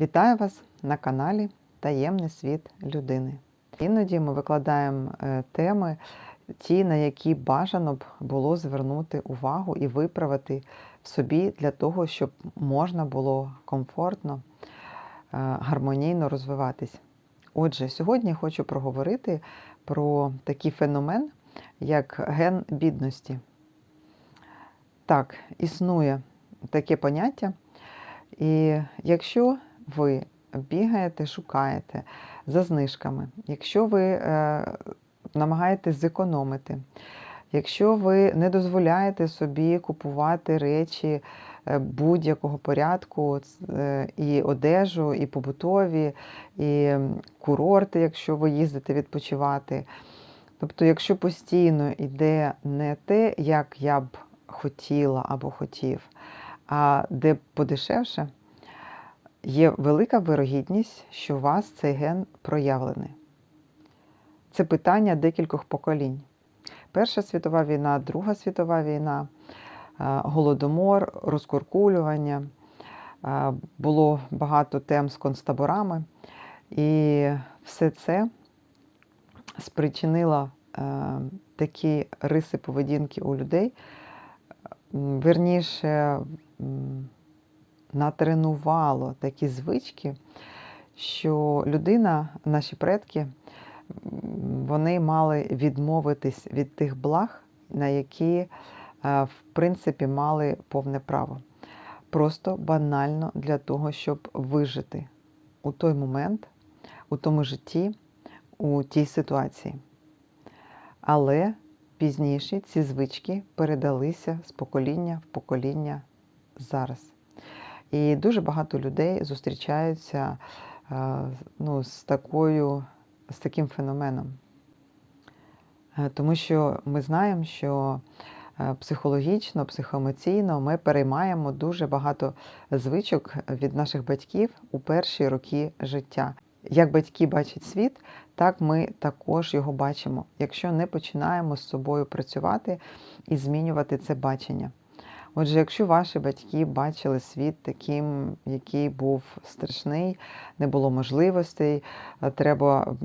Вітаю вас на каналі Таємний світ людини. Іноді ми викладаємо е, теми, ті, на які бажано б було звернути увагу і виправити в собі для того, щоб можна було комфортно, е, гармонійно розвиватись. Отже, сьогодні хочу проговорити про такий феномен, як ген бідності. Так, існує таке поняття. І якщо ви бігаєте, шукаєте за знижками, якщо ви е, намагаєтесь зекономити, якщо ви не дозволяєте собі купувати речі е, будь-якого порядку, е, і одежу, і побутові, і курорти, якщо ви їздите відпочивати. Тобто, якщо постійно йде не те, як я б хотіла або хотів, а де подешевше, є велика вирогідність, що у вас цей ген проявлений. Це питання декількох поколінь. Перша світова війна, Друга світова війна, голодомор, розкуркулювання. Було багато тем з концтаборами. І все це спричинило такі риси поведінки у людей, верніше натренувало такі звички, що людина, наші предки, вони мали відмовитись від тих благ, на які, в принципі, мали повне право. Просто банально для того, щоб вижити у той момент, у тому житті, у тій ситуації. Але пізніше ці звички передалися з покоління в покоління зараз. І дуже багато людей зустрічаються ну, з, такою, з таким феноменом. Е, тому що ми знаємо, що е, психологічно, психоемоційно ми переймаємо дуже багато звичок від наших батьків у перші роки життя. Як батьки бачать світ, так ми також його бачимо, якщо не починаємо з собою працювати і змінювати це бачення. Отже, якщо ваші батьки бачили світ таким, який був страшний, не було можливостей, треба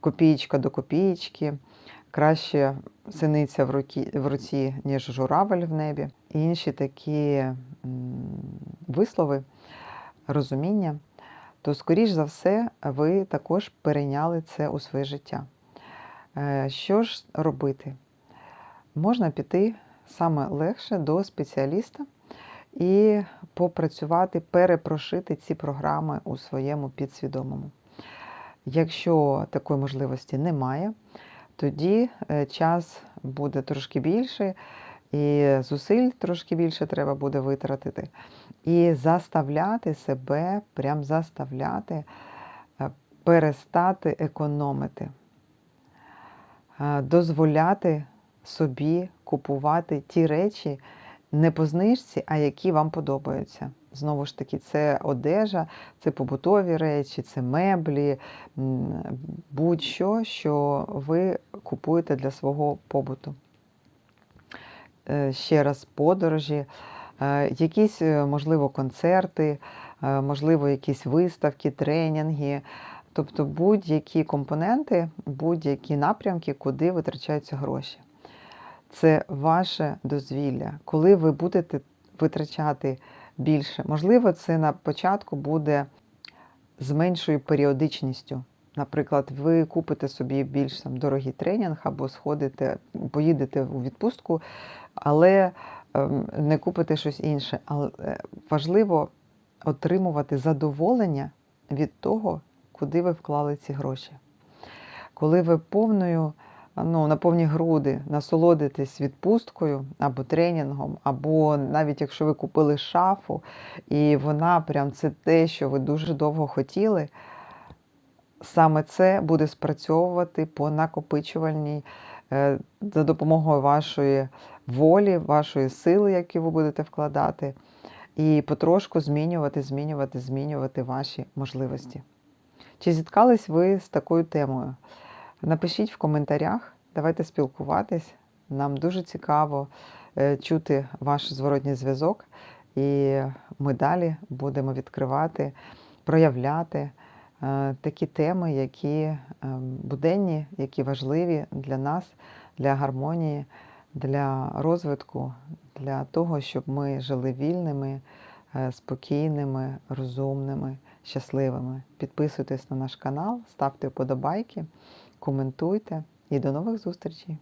копієчка до копієчки, краще синиця в руці, в руці, ніж журавель в небі, і інші такі вислови, розуміння, то, скоріш за все, ви також перейняли це у своє життя. Е, що ж робити? Можна піти саме легше до спеціаліста і попрацювати, перепрошити ці програми у своєму підсвідомому. Якщо такої можливості немає, тоді е, час буде трошки більше, і зусиль трошки більше треба буде витратити. І заставляти себе, прям заставляти е, перестати економити, е, дозволяти собі купувати ті речі не по знижці, а які вам подобаються. Знову ж таки, це одежа, це побутові речі, це меблі, будь-що, що ви купуєте для свого побуту. Е, ще раз, подорожі, е, якісь, е, можливо, концерти, можливо, якісь виставки, тренінги. Тобто будь-які компоненти, будь-які напрямки, куди витрачаються гроші це ваше дозвілля. Коли ви будете витрачати більше, можливо, це на початку буде з меншою періодичністю. Наприклад, ви купите собі більш там, дорогий тренінг або сходите, поїдете у відпустку, але ем, не купите щось інше. Але важливо отримувати задоволення від того, куди ви вклали ці гроші. Коли ви повною ну, на повні груди насолодитись відпусткою або тренінгом, або навіть якщо ви купили шафу, і вона прям це те, що ви дуже довго хотіли, саме це буде спрацьовувати по накопичувальній е, за допомогою вашої волі, вашої сили, які ви будете вкладати, і потрошку змінювати, змінювати, змінювати ваші можливості. Чи зіткались ви з такою темою? Напишіть в коментарях, давайте спілкуватись. Нам дуже цікаво е, чути ваш зворотній зв'язок, і ми далі будемо відкривати проявляти е, такі теми, які е, буденні, які важливі для нас, для гармонії, для розвитку, для того, щоб ми жили вільними, спокійними, розумними, щасливими. Підписуйтесь на наш канал, ставте вподобайки, коментуйте і до нових зустрічей!